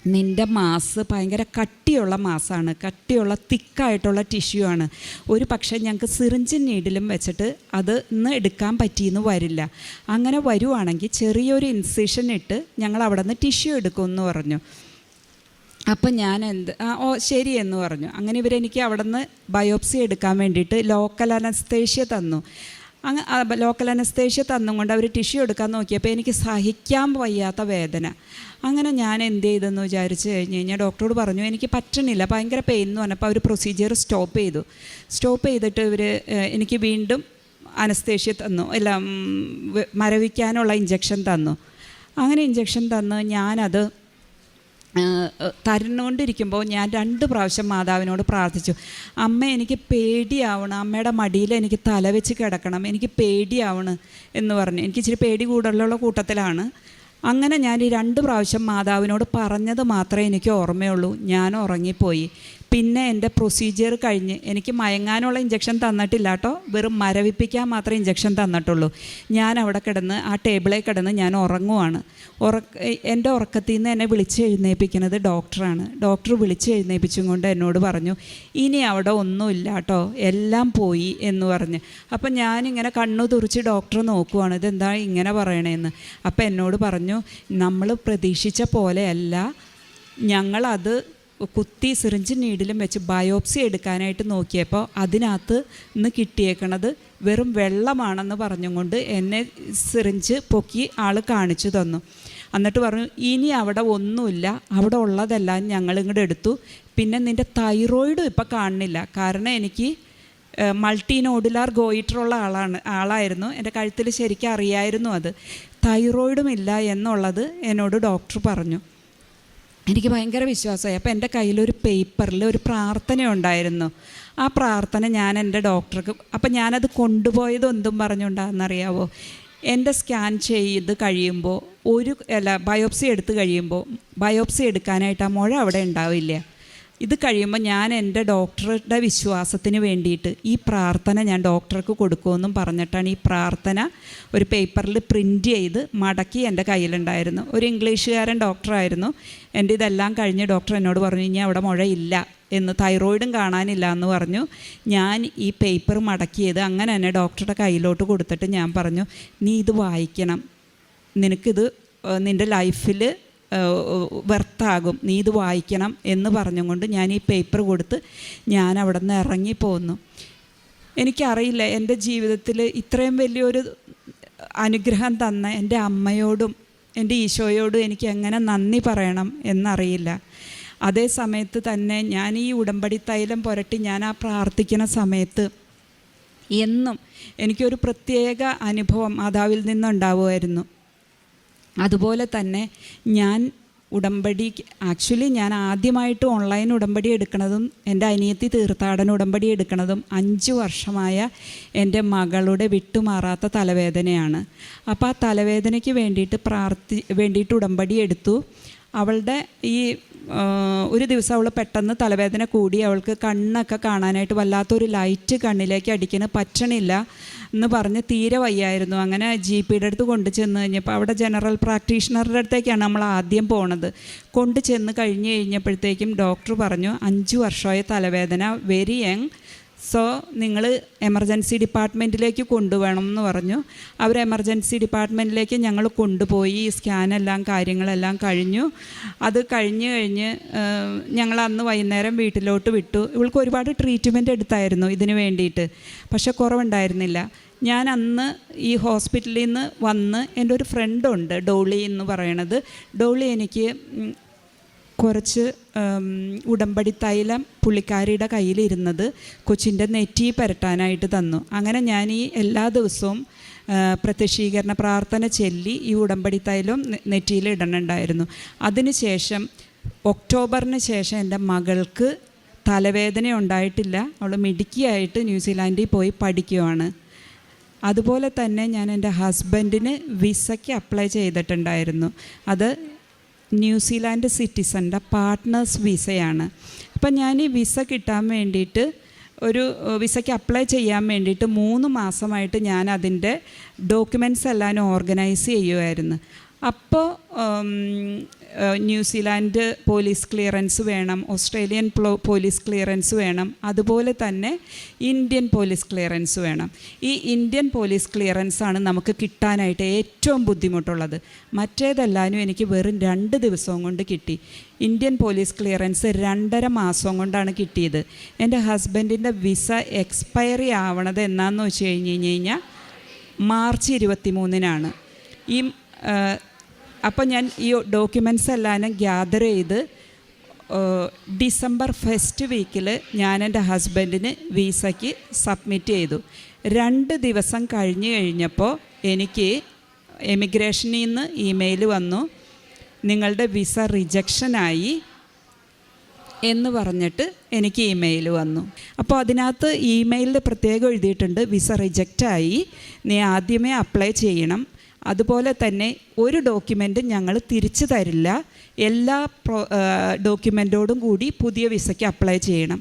നിന്റെ മാസ് ഭയങ്കര കട്ടിയുള്ള മാസാണ്. കട്ടിയുള്ള തിക്കായിട്ടുള്ള ടിഷ്യൂ ആണ്. ഒരു പക്ഷേ ഞങ്ങൾക്ക് സിറിഞ്ച് നീഡിലും വെച്ചിട്ട് അത് ഇന്ന് എടുക്കാൻ പറ്റിയെന്ന് വരില്ല. അങ്ങനെ വരുവാണെങ്കിൽ ചെറിയൊരു ഇൻസിഷൻ ഇട്ട് ഞങ്ങൾ അവിടെ നിന്ന് ടിഷ്യൂ എടുക്കുമെന്ന് പറഞ്ഞു. അപ്പം ഞാൻ എന്ത് ആ ഓ ശരി എന്ന് പറഞ്ഞു. അങ്ങനെ ഇവരെനിക്ക് അവിടെ നിന്ന് ബയോപ്സി എടുക്കാൻ വേണ്ടിയിട്ട് ലോക്കൽ അനസ്തേഷ്യ തന്നു. അങ്ങ് ലോക്കൽ അനസ്തേഷ്യ തന്നുകൊണ്ട് അവർ ടിഷ്യൂ എടുക്കാൻ നോക്കിയപ്പോൾ എനിക്ക് സഹിക്കാൻ വയ്യാത്ത വേദന. അങ്ങനെ ഞാൻ എന്ത് ചെയ്തെന്ന് വിചാരിച്ച് കഴിഞ്ഞ് കഴിഞ്ഞാൽ ഡോക്ടറോട് പറഞ്ഞു എനിക്ക് പറ്റണില്ല ഭയങ്കര പെയിൻ എന്ന് പറഞ്ഞപ്പോൾ അവർ പ്രൊസീജിയർ സ്റ്റോപ്പ് ചെയ്തു. സ്റ്റോപ്പ് ചെയ്തിട്ട് ഇവർ എനിക്ക് വീണ്ടും അനസ്തേഷ്യ തന്നു. അല്ല മരവിക്കാനുള്ള ഇഞ്ചക്ഷൻ തന്നു. അങ്ങനെ ഇഞ്ചക്ഷൻ തന്ന് ഞാനത് തരുന്നുകൊണ്ടിരിക്കുമ്പോൾ ഞാൻ രണ്ട് പ്രാവശ്യം മാതാവിനോട് പ്രാർത്ഥിച്ചു. അമ്മ എനിക്ക് പേടിയാവണം. അമ്മയുടെ മടിയിൽ എനിക്ക് തല വെച്ച് കിടക്കണം. എനിക്ക് പേടിയാവണം എന്ന് പറഞ്ഞു. എനിക്ക് ഇച്ചിരി പേടി കൂടുതലുള്ള കൂട്ടത്തിലാണ്. അങ്ങനെ ഞാൻ ഈ രണ്ട് പ്രാവശ്യം മാതാവിനോട് പറഞ്ഞത് മാത്രമേ എനിക്ക് ഓർമ്മയുള്ളൂ. ഞാൻ ഉറങ്ങിപ്പോയി. പിന്നെ എന്റെ പ്രൊസീജിയർ കഴിഞ്ഞ്. എനിക്ക് മയങ്ങാനുള്ള ഇഞ്ചക്ഷൻ തന്നിട്ടില്ല കേട്ടോ. വെറും മരവിപ്പിക്കാൻ മാത്രമേ ഇഞ്ചക്ഷൻ തന്നിട്ടുള്ളൂ. ഞാൻ അവിടെ കിടന്ന് ആ ടേബിളിൽ കിടന്ന് ഞാൻ ഉറങ്ങുവാണ്. ഉറക്ക എന്റെ ഉറക്കത്തിൽ നിന്ന് എന്നെ വിളിച്ച് എഴുന്നേൽപ്പിക്കുന്നത് ഡോക്ടറാണ് ഡോക്ടർ വിളിച്ച് എഴുന്നേൽപ്പിച്ചും കൊണ്ട് എന്നോട് പറഞ്ഞു ഇനി അവിടെ ഒന്നുമില്ല കേട്ടോ. എല്ലാം പോയി എന്ന് പറഞ്ഞ്. അപ്പം ഞാനിങ്ങനെ കണ്ണു തുറിച്ച് ഡോക്ടർ നോക്കുവാണ് ഇതെന്താ ഇങ്ങനെ പറയണേന്ന്? അപ്പം എന്നോട് പറഞ്ഞു നമ്മൾ പ്രതീക്ഷിച്ച പോലെയല്ല ഞങ്ങളത് കുത്തി സിറിഞ്ച് നീഡിലും വെച്ച് ബയോപ്സി എടുക്കാനായിട്ട് നോക്കിയപ്പോൾ അതിനകത്ത് നിന്ന് കിട്ടിയേക്കണത് വെറും വെള്ളമാണെന്ന് പറഞ്ഞുകൊണ്ട് എന്നെ സിറിഞ്ച് പൊക്കി ആൾ കാണിച്ചു തന്നു. എന്നിട്ട് പറഞ്ഞു ഇനി അവിടെ ഒന്നുമില്ല. അവിടെ ഉള്ളതെല്ലാം ഞങ്ങൾ ഇങ്ങോട്ട് എടുത്തു. പിന്നെ നിന്റെ തൈറോയിഡും ഇപ്പം കാണുന്നില്ല. കാരണം എനിക്ക് മൾട്ടി നോഡുലാർ ഗോയിറ്ററുള്ള ആളാണ് ആളായിരുന്നു. എന്റെ കഴുത്തിൽ ശരിക്കും അറിയായിരുന്നു അത്. തൈറോയിഡും ഇല്ല എന്നുള്ളത് എന്നോട് ഡോക്ടർ പറഞ്ഞു. എനിക്ക് ഭയങ്കര വിശ്വാസമായി. അപ്പോൾ എന്റെ കയ്യിലൊരു പേപ്പറിൽ ഒരു പ്രാർത്ഥന ഉണ്ടായിരുന്നു. ആ പ്രാർത്ഥന ഞാൻ എന്റെ ഡോക്ടർക്ക് അപ്പം ഞാനത് കൊണ്ടുപോയത് എന്തും പറഞ്ഞുകൊണ്ടാണെന്നറിയാവോ? എന്റെ സ്കാൻ ചെയ്ത് കഴിയുമ്പോൾ ഒരു അല്ല ബയോപ്സി എടുത്ത് കഴിയുമ്പോൾ ബയോപ്സി എടുക്കാനായിട്ട് ആ മുഴ അവിടെ ഉണ്ടാവില്ല. ഇത് കഴിയുമ്പോൾ ഞാൻ എന്റെ ഡോക്ടറുടെ വിശ്വാസത്തിന് വേണ്ടിയിട്ട് ഈ പ്രാർത്ഥന ഞാൻ ഡോക്ടർക്ക് കൊടുക്കുമെന്നും പറഞ്ഞിട്ടാണ് ഈ പ്രാർത്ഥന ഒരു പേപ്പറിൽ പ്രിന്റ് ചെയ്ത് മടക്കി എന്റെ കയ്യിലുണ്ടായിരുന്നു. ഒരു ഇംഗ്ലീഷുകാരൻ ഡോക്ടറായിരുന്നു. എന്റെ ഇതെല്ലാം കഴിഞ്ഞ് ഡോക്ടർ എന്നോട് പറഞ്ഞു ഇനി അവിടെ മുഴയില്ല എന്ന് തൈറോയിഡും കാണാനില്ല എന്ന് പറഞ്ഞു. ഞാൻ ഈ പേപ്പർ മടക്കിയത് അങ്ങനെ തന്നെ ഡോക്ടറുടെ കയ്യിലോട്ട് കൊടുത്തിട്ട് ഞാൻ പറഞ്ഞു നീ ഇത് വായിക്കണം. നിനക്കിത് നിന്റെ ലൈഫിൽ വെർത്താകും. നീ ഇത് വായിക്കണം എന്ന് പറഞ്ഞുകൊണ്ട് ഞാൻ ഈ പേപ്പർ കൊടുത്ത് ഞാൻ അവിടെ നിന്ന് ഇറങ്ങിപ്പോന്നു എനിക്കറിയില്ല എന്റെ ജീവിതത്തിൽ ഇത്രയും വലിയൊരു അനുഗ്രഹം തന്ന എന്റെ അമ്മയോടും എന്റെ ഈശോയോടും എനിക്ക് എങ്ങനെ നന്ദി പറയണം എന്നറിയില്ല. അതേ സമയത്ത് തന്നെ ഞാൻ ഈ ഉടമ്പടി തൈലം പുരട്ടി ഞാൻ ആ പ്രാർത്ഥിക്കുന്ന സമയത്ത് എന്നും എനിക്കൊരു പ്രത്യേക അനുഭവം മാതാവിൽ നിന്നുണ്ടാവുമായിരുന്നു. അതുപോലെ തന്നെ ഞാൻ ഉടമ്പടി ആക്ച്വലി ഞാൻ ആദ്യമായിട്ട് ഓൺലൈൻ ഉടമ്പടി എടുക്കുന്നതും എന്റെ അനിയത്തി തീർത്ഥാടന ഉടമ്പടി എടുക്കുന്നതും അഞ്ച് വർഷമായ എന്റെ മകളുടെ വിട്ടുമാറാത്ത തലവേദനയാണ്. അപ്പോൾ ആ തലവേദനയ്ക്ക് വേണ്ടിയിട്ട് പ്രാർത്ഥി വേണ്ടിയിട്ട് ഉടമ്പടി എടുത്തു. അവളുടെ ഈ ഒരു ദിവസം അവൾ പെട്ടെന്ന് തലവേദന കൂടി അവൾക്ക് കണ്ണൊക്കെ കാണാനായിട്ട് വല്ലാത്തൊരു ലൈറ്റ് കണ്ണിലേക്ക് അടിക്കണ പറ്റണില്ല എന്ന് പറഞ്ഞ് തീരെ വയ്യായിരുന്നു. അങ്ങനെ ജി പിയുടെ അടുത്ത് കൊണ്ട് ചെന്ന് കഴിഞ്ഞപ്പോൾ അവിടെ ജനറൽ പ്രാക്ടീഷണറുടെ അടുത്തേക്കാണ് നമ്മൾ ആദ്യം പോണത്. കൊണ്ട് ചെന്ന് കഴിഞ്ഞ് കഴിഞ്ഞപ്പോഴത്തേക്കും ഡോക്ടർ പറഞ്ഞു അഞ്ച് വർഷമായ തലവേദന വെരി യങ് സോ നിങ്ങൾ എമർജൻസി ഡിപ്പാർട്ട്മെന്റിലേക്ക് കൊണ്ടുപോകണം എന്ന് പറഞ്ഞു. അവർ എമർജൻസി ഡിപ്പാർട്ട്മെന്റിലേക്ക് ഞങ്ങൾ കൊണ്ടുപോയി. സ്കാനെല്ലാം കാര്യങ്ങളെല്ലാം കഴിഞ്ഞു. അത് കഴിഞ്ഞ് കഴിഞ്ഞ് ഞങ്ങൾ അന്ന് വൈകുന്നേരം വീട്ടിലോട്ട് വിട്ടു. ഇവൾക്ക് ഒരുപാട് ട്രീറ്റ്മെന്റ് എടുത്തായിരുന്നു ഇതിന് വേണ്ടിയിട്ട്. പക്ഷേ കുറവുണ്ടായിരുന്നില്ല. ഞാൻ അന്ന് ഈ ഹോസ്പിറ്റലിൽ നിന്ന് വന്ന് എന്റെ ഒരു ഫ്രണ്ടുണ്ട് ഡോളി എന്ന് പറയണത്. ഡോളി എനിക്ക് കുറച്ച് ഉടമ്പടി തൈലം പുള്ളിക്കാരിയുടെ കയ്യിലിരുന്നത് കൊച്ചിന്റെ നെറ്റി പരട്ടാനായിട്ട് തന്നു. അങ്ങനെ ഞാൻ ഈ എല്ലാ ദിവസവും പ്രത്യക്ഷീകരണ പ്രാർത്ഥന ചൊല്ലി ഈ ഉടമ്പടി തൈലം നെറ്റിയിൽ ഇടണുണ്ടായിരുന്നു. അതിനുശേഷം ഒക്ടോബറിന് ശേഷം എന്റെ മകൾക്ക് തലവേദന ഉണ്ടായിട്ടില്ല. അവൾ മിടുക്കിയായിട്ട് ന്യൂസിലാൻഡിൽ പോയി പഠിക്കുവാണ്. അതുപോലെ തന്നെ ഞാൻ എന്റെ ഹസ്ബൻഡിന് വിസയ്ക്ക് അപ്ലൈ ചെയ്തിട്ടുണ്ടായിരുന്നു. അത് ന്യൂസിലാൻഡ് സിറ്റിസന്റെ പാർട്ട്നേഴ്സ് വിസയാണ്. അപ്പം ഞാൻ ഈ വിസ കിട്ടാൻ വേണ്ടിയിട്ട് ഒരു വിസയ്ക്ക് അപ്ലൈ ചെയ്യാൻ വേണ്ടിയിട്ട് മൂന്ന് മാസമായിട്ട് ഞാൻ അതിന്റെ ഡോക്യുമെന്റ്സ് എല്ലാം ഓർഗനൈസ് ചെയ്യുമായിരുന്നു അപ്പോൾ ന്യൂസിലാൻഡ് പോലീസ് ക്ലിയറൻസ് വേണം ഓസ്ട്രേലിയൻ പോലീസ് ക്ലിയറൻസ് വേണം അതുപോലെ തന്നെ ഇന്ത്യൻ പോലീസ് ക്ലിയറൻസ് വേണം. ഈ ഇന്ത്യൻ പോലീസ് ക്ലിയറൻസ് ആണ് നമുക്ക് കിട്ടാനായിട്ട് ഏറ്റവും ബുദ്ധിമുട്ടുള്ളത്. മറ്റേതെല്ലാനും എനിക്ക് വെറും രണ്ട് ദിവസവും കൊണ്ട് കിട്ടി. ഇന്ത്യൻ പോലീസ് ക്ലിയറൻസ് രണ്ടര മാസം കൊണ്ടാണ് കിട്ടിയത്. എന്റെ ഹസ്ബൻഡിന്റെ വിസ എക്സ്പയറി ആവണത് എന്നാന്ന് വെച്ച് കഴിഞ്ഞ് കഴിഞ്ഞ് കഴിഞ്ഞാൽ മാർച്ച് ഇരുപത്തി മൂന്നിനാണ് ഈ അപ്പോൾ ഞാൻ ഈ ഡോക്യുമെന്റ്സ് എല്ലാം ഗ്യാദർ ചെയ്ത് ഡിസംബർ ഫസ്റ്റ് വീക്കിൽ ഞാൻ എന്റെ ഹസ്ബൻഡിന് വിസയ്ക്ക് സബ്മിറ്റ് ചെയ്തു. രണ്ട് ദിവസം കഴിഞ്ഞ് കഴിഞ്ഞപ്പോൾ എനിക്ക് എമിഗ്രേഷനിൽ നിന്ന് ഇമെയിൽ വന്നു. നിങ്ങളുടെ വിസ റിജക്ഷനായി എന്ന് പറഞ്ഞിട്ട് എനിക്ക് ഇമെയിൽ വന്നു. അപ്പോൾ അതിനകത്ത് ഇമെയിലിൽ പ്രത്യേകം എഴുതിയിട്ടുണ്ട് വിസ റിജക്റ്റായി നീ ആദ്യമേ അപ്ലൈ ചെയ്യണം. അതുപോലെ തന്നെ ഒരു ഡോക്യുമെന്റും ഞങ്ങൾ തിരിച്ചു തരില്ല. എല്ലാ ഡോക്യുമെന്റോടും കൂടി പുതിയ വിസയ്ക്ക് അപ്ലൈ ചെയ്യണം.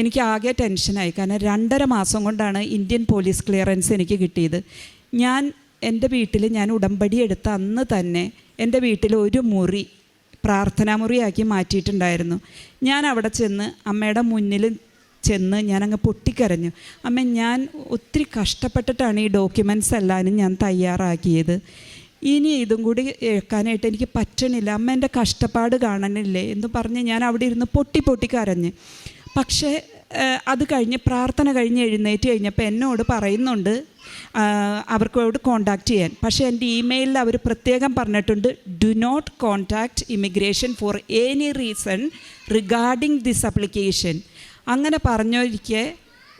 എനിക്ക് ആകെ ടെൻഷനായി. കാരണം രണ്ടര മാസം കൊണ്ടാണ് ഇന്ത്യൻ പോലീസ് ക്ലിയറൻസ് എനിക്ക് കിട്ടിയത്. ഞാൻ എന്റെ വീട്ടിൽ ഞാൻ ഉടമ്പടി എടുത്ത അന്ന് തന്നെ എന്റെ വീട്ടിൽ ഒരു മുറി പ്രാർത്ഥനാ മുറിയാക്കി മാറ്റിയിട്ടുണ്ടായിരുന്നു. ഞാൻ അവിടെ ചെന്ന് അമ്മയുടെ മുന്നിൽ ചെന്ന് ഞാനങ്ങ് പൊട്ടിക്കരഞ്ഞു. അമ്മ ഞാൻ ഒത്തിരി കഷ്ടപ്പെട്ടിട്ടാണ് ഈ ഡോക്യുമെന്റ്സ് എല്ലാവരും ഞാൻ തയ്യാറാക്കിയത്. ഇനി ഇതും കൂടി കേൾക്കാനായിട്ട് എനിക്ക് പറ്റണില്ല. അമ്മ എന്റെ കഷ്ടപ്പാട് കാണണില്ലേ എന്ന് പറഞ്ഞ് ഞാൻ അവിടെ ഇരുന്ന് പൊട്ടി പൊട്ടി കരഞ്ഞ്. പക്ഷേ അത് കഴിഞ്ഞ് പ്രാർത്ഥന കഴിഞ്ഞ് എഴുന്നേറ്റ് കഴിഞ്ഞപ്പോൾ എന്നോട് പറയുന്നുണ്ട് അവർക്കോട് കോണ്ടാക്ട് ചെയ്യാൻ. പക്ഷേ എന്റെ ഇമെയിലിൽ അവർ പ്രത്യേകം പറഞ്ഞിട്ടുണ്ട് do not contact immigration for any reason regarding this application അങ്ങനെ പറഞ്ഞൊരിക്കെ